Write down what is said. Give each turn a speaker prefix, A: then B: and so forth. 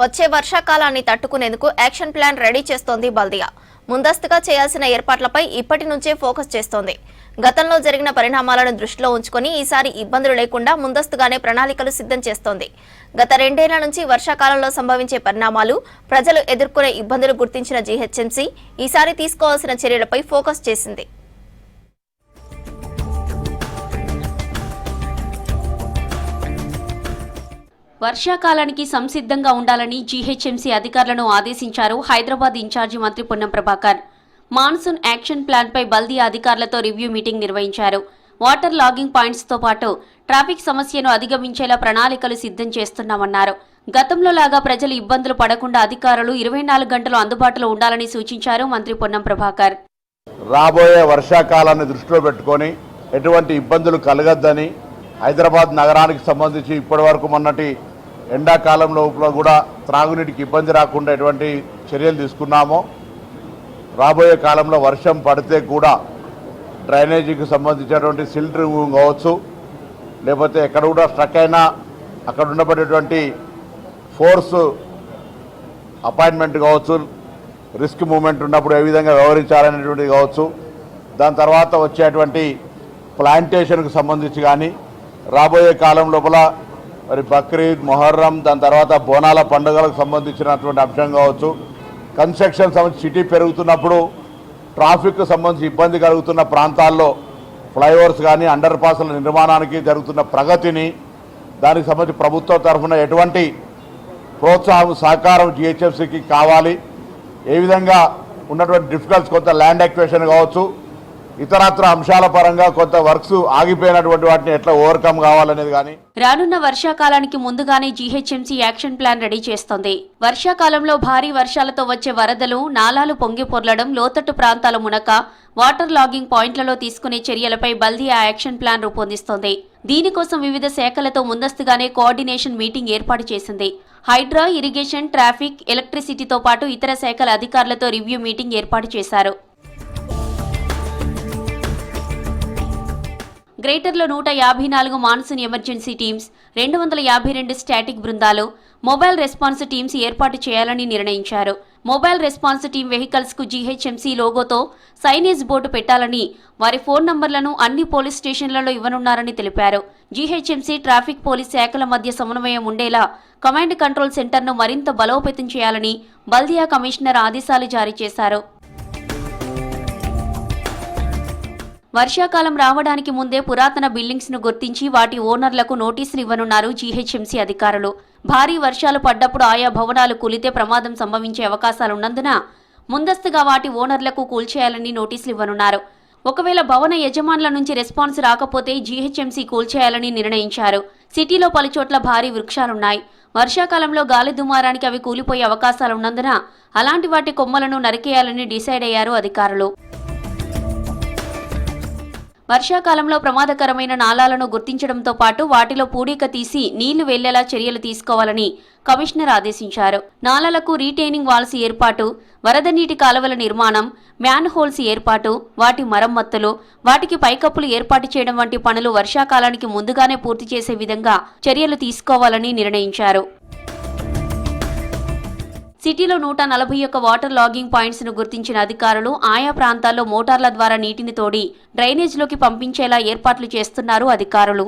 A: వచ్చే వర్షాకాలాన్ని తట్టుకునేందుకు action plan ready చేస్తోంది బల్దియా. ముందస్తుగా చేయాల్సిన ఏర్పాట్లపై ఇప్పటి నుంచే ఫోకస్ చేస్తోంది. గతంలో జరిగిన పరిణామాలను దృష్టిలో ఉంచుకొని ఈసారి ఇబ్బందులు లేకుండా ముందస్తుగానే ప్రణాళికలు సిద్ధం చేస్తోంది. గత రెండేళ్ళ నుంచి వర్షాకాలంలో సంభవించే పరిణామాలు ప్రజలు ఎదుర్కొనే ఇబ్బందులు గుర్తించిన జీహెచ్ఎంసీ ఈసారి తీసుకోవాల్సిన చర్యలపై ఫోకస్ చేసింది.
B: వర్షాకాలానికి సంసిద్ధంగా ఉండాలని జీహెచ్ఎంసీ అధికారులను ఆదేశించారు హైదరాబాద్ ఇన్ఛార్జి మంత్రి పొన్నం ప్రభాకర్. మాన్సూన్ యాక్షన్ ప్లాన్పై బల్దియా అధికారులతో రివ్యూ మీటింగ్ నిర్వహించారు. వాటర్ లాగింగ్ పాయింట్స్తో పాటు ట్రాఫిక్ సమస్యను అధిగమించేలా ప్రణాళికలు సిద్ధం చేస్తున్నామన్నారు. గతంలో లాగా ప్రజలు ఇబ్బందులు పడకుండా అధికారులు ఇరవై నాలుగు గంటలు అందుబాటులో ఉండాలని సూచించారు మంత్రి పొన్నం ప్రభాకర్.
C: రాబోయే వర్షాకాలాన్ని దృష్టిలో పెట్టుకొని ఎటువంటి ఇబ్బందులు కలగద్దని హైదరాబాద్ నగరానికి సంబంధించి ఇప్పటి వరకు మొన్నటి ఎండాకాలం లోపల కూడా త్రాగునీటికి ఇబ్బంది రాకుండా ఎటువంటి చర్యలు తీసుకున్నామో రాబోయే కాలంలో వర్షం పడితే కూడా డ్రైనేజీకి సంబంధించినటువంటి సిల్ట్ రిమూవింగ్ కావచ్చు లేకపోతే ఎక్కడ కూడా స్ట్రక్ అయినా అక్కడ ఉండబడేటువంటి ఫోర్స్ అపాయింట్మెంట్ కావచ్చు రిస్క్ మూమెంట్ ఉన్నప్పుడు ఏ విధంగా వ్యవహరించాలనేటువంటిది కావచ్చు దాని తర్వాత వచ్చేటువంటి ప్లాంటేషన్కు సంబంధించి కానీ రాబోయే కాలం లోపల మరి బక్రీద్ మొహర్రం దాని తర్వాత బోనాల పండుగలకు సంబంధించినటువంటి అంశం కావచ్చు. కన్స్ట్రక్షన్ సంబంధించి సిటీ పెరుగుతున్నప్పుడు ట్రాఫిక్ సంబంధించి ఇబ్బంది కలుగుతున్న ప్రాంతాల్లో ఫ్లైఓవర్స్ కానీ అండర్ పాస్ల నిర్మాణానికి జరుగుతున్న ప్రగతిని దానికి సంబంధించి ప్రభుత్వం తరఫున ఎటువంటి ప్రోత్సాహం సహకారం జిహెచ్ఎఫ్సికి కావాలి. ఏ విధంగా ఉన్నటువంటి డిఫికల్ట్స్ కొంత ల్యాండ్ ఎక్వేషన్ కావచ్చు ఇతరత్ర అంశాల పరంగా కొంత వర్క్స్ ఆగిపోయినటువంటి వాటిని ఎట్లా ఓవర్కమ్ కావాలనేది కానీ
B: రానున్న వర్షాకాలానికి ముందుగానే జీహెచ్ఎంసీ యాక్షన్ ప్లాన్ రెడీ చేస్తోంది. వర్షాకాలంలో భారీ వర్షాలతో వచ్చే వరదలు నాలాలు పొంగి పొర్లడం లోతట్టు ప్రాంతాల మునక వాటర్ లాగింగ్ పాయింట్లలో తీసుకునే చర్యలపై బల్దియా యాక్షన్ ప్లాన్ రూపొందిస్తోంది. దీనికోసం వివిధ శాఖలతో ముందస్తుగానే కోఆర్డినేషన్ మీటింగ్ ఏర్పాటు చేసింది. హైడ్రా ఇరిగేషన్ ట్రాఫిక్ ఎలక్ట్రిసిటీతో పాటు ఇతర శాఖల అధికారులతో రివ్యూ మీటింగ్ ఏర్పాటు చేశారు. గ్రేటర్లో నూట యాభై నాలుగు మాన్సూన్ ఎమర్జెన్సీ టీమ్స్ రెండు వందల యాభై రెండు స్టాటిక్ బృందాలు మొబైల్ రెస్పాన్స్ టీమ్స్ ఏర్పాటు చేయాలని నిర్ణయించారు. మొబైల్ రెస్పాన్స్ టీం వెహికల్స్కు జీహెచ్ఎంసీ లోగోతో సైనేజ్ బోర్డు పెట్టాలని వారి ఫోన్ నంబర్లను అన్ని పోలీస్ స్టేషన్లలో ఇవ్వనున్నారని తెలిపారు. జీహెచ్ఎంసీ ట్రాఫిక్ పోలీస్ శాఖల మధ్య సమన్వయం ఉండేలా కమాండ్ కంట్రోల్ సెంటర్ను మరింత బలోపేతం చేయాలని బల్దియా కమిషనర్ ఆదేశాలు జారీ చేశారు. వర్షాకాలం రావడానికి ముందే పురాతన బిల్డింగ్స్ను గుర్తించి వాటి ఓనర్లకు నోటీసులు ఇవ్వనున్నారు జీహెచ్ఎంసీ అధికారులు. భారీ వర్షాలు పడ్డప్పుడు ఆయా భవనాలు కూలితే ప్రమాదం సంభవించే అవకాశాలున్నందున ముందస్తుగా వాటి ఓనర్లకు కూల్చేయాలని నోటీసులు ఇవ్వనున్నారు. ఒకవేళ భవన యజమానుల నుంచి రెస్పాన్స్ రాకపోతే జీహెచ్ఎంసీ కూల్చేయాలని నిర్ణయించారు. సిటీలో పలుచోట్ల భారీ వృక్షాలున్నాయి. వర్షాకాలంలో గాలి దుమారానికి అవి కూలిపోయే అవకాశాలున్నందున అలాంటి వాటి కొమ్మలను నరికేయాలని డిసైడ్ అయ్యారు అధికారులు. వర్షాకాలంలో ప్రమాదకరమైన నాలాలను గుర్తించడంతో పాటు వాటిలో పూడిక తీసి నీళ్ళు వెళ్ళేలా చర్యలు తీసుకోవాలని కమిషనర్ ఆదేశించారు. నాలాలకు రీటైనింగ్ వాల్స్ ఏర్పాటు వరద నీటి కాలువల నిర్మాణం మ్యాన్ హోల్స్ ఏర్పాటు వాటి మరమ్మతులు వాటికి పైకప్పులు ఏర్పాటు చేయడం వంటి పనులు వర్షాకాలానికి ముందుగానే పూర్తి చేసే విధంగా చర్యలు తీసుకోవాలని నిర్ణయించారు. సిటీలో నూట నలభై ఒక్క వాటర్ లాగింగ్ పాయింట్స్ను గుర్తించిన అధికారులు ఆయా ప్రాంతాల్లో మోటార్ల ద్వారా నీటిని తోడి డ్రైనేజ్లోకి పంపించేలా ఏర్పాట్లు చేస్తున్నారు అధికారులు.